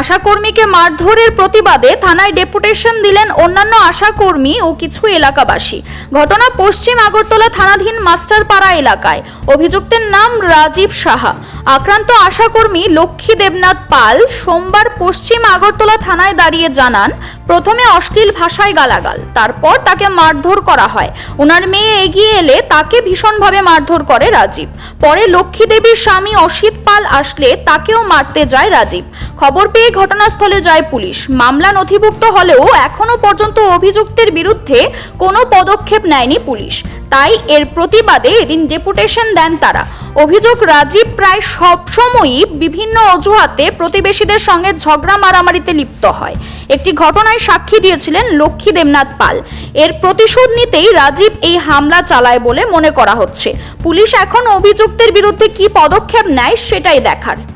আশাকর্মীকে মারধরের প্রতিবাদে থানায় ডেপুটেশন দিলেন অন্যান্য আশাকর্মী ও কিছু এলাকাবাসী। ঘটনা পশ্চিম আগরতলা থানাধীন মাস্টারপাড়া এলাকায়। অভিযুক্তের নাম রাজীব সাহা। আক্রান্ত আশাকর্মী লক্ষ্মী দেবনাথ পাল সোমবার পশ্চিম আগরতলা থানায় দাঁড়িয়ে জানান, প্রথমে অশ্লীল ভাষায় গালাগাল, তারপর তাকে মারধর করা হয়। ওনার মেয়ে এগিয়ে এলে তাকে ভীষণভাবে মারধর করে রাজীব। পরে লক্ষ্মী দেবীর স্বামী অসিত পাল আসলে তাকেও মারতে যায় রাজীব। খবর পেয়ে ঘটনাস্থলে যায় পুলিশ। মামলা নথিভুক্ত হলেও এখনও পর্যন্ত অভিযুক্তের বিরুদ্ধে কোনো পদক্ষেপ নেয়নি পুলিশ। তাই এর প্রতিবাদে এদিন ডেপুটেশন দেন তারা। অভিযোগ, রাজীব প্রায় সবসময়ই বিভিন্ন অজুহাতে প্রতিবেশীদের সঙ্গে ঝগড়া মারামারিতে লিপ্ত হয়। একটি ঘটনায় সাক্ষী দিয়েছিলেন লক্ষ্মী দেবনাথ পাল। এর প্রতিশোধ নিতেই রাজীব এই হামলা চালায় বলে মনে করা হচ্ছে। পুলিশ এখন অভিযুক্তের বিরুদ্ধে কি পদক্ষেপ নেয় সেটাই দেখার।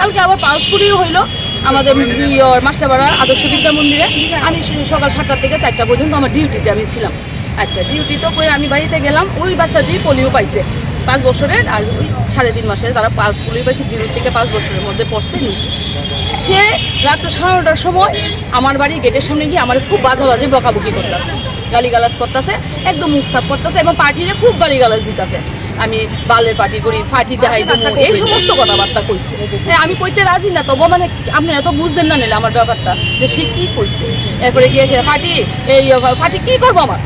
কালকে আবার পালসপুরিও হইল আমাদের মাস্টারপাড়া আদর্শ বিদ্যা মন্দিরে। আমি সকাল সাতটা থেকে চারটা পর্যন্ত আমার ডিউটিতে আমি ছিলাম। আচ্ছা ডিউটি তো করে আমি বাড়িতে গেলাম, ওই বাচ্চাটি পোলিও পাইছে। পাঁচ বছরের আর ওই সাড়ে তিন মাসের তারা পালস পোলিও পাইছে, জিরো থেকে পাঁচ বছরের মধ্যে পৌঁছতে নিয়েছে সে রাত্র সাড়ে নটার সময় আমার বাড়ির গেটের সামনে গিয়ে আমার খুব বাজে বাজে বকাবকি করতেছে, গালিগালাজ করতেছে, একদম মুখ সাফ করতেছে এবং পার্টিরে খুব গালিগালাজ দিতেছে। আমি বালের পার্টি করি ফাটি দেখাই এই সমস্ত কথাবার্তা কইছে। এ, আমি কইতে রাজি না তবু মানে আপনি এত বুঝতেন না নিলে আমার ব্যাপারটা যে সে কি কইছে। এরপরে গিয়েছে ফাটি এই ফাটি কি করব আমার?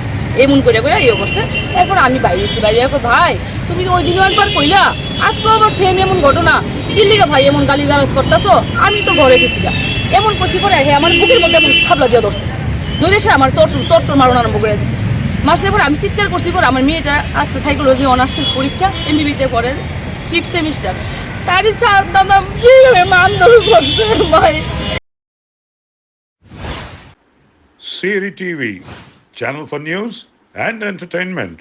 এমন করে করে ইয়ে করছে এরপর আমি বাইরে এসেছি বাইরে ভাই তুমি তো ওই দিনও একবার কইলা? আজকে আবার সেম এমন ঘটনা। দিল্লিকে ভাই এমন গালি গালাজ করতেছো আমি তো ঘরে গেছি গা। এমন করছি পরে আমার বুকের মধ্যে এমন খাবলা দিয়ে ধরছে। ধরে সে আমার চট চট মারণ আরম্ভ করে দিছে। মাসে পর আমি চিৎকার করছি পর আমার মেয়েটা আজকে সাইকোলজি অনার্সের পরীক্ষা এমবিবিতে পড়ে ফিফথ সেমিস্টার তারই স্যার দাদা কীভাবে আন্দোলন করছে ভাই Siri TV, channel for news and entertainment.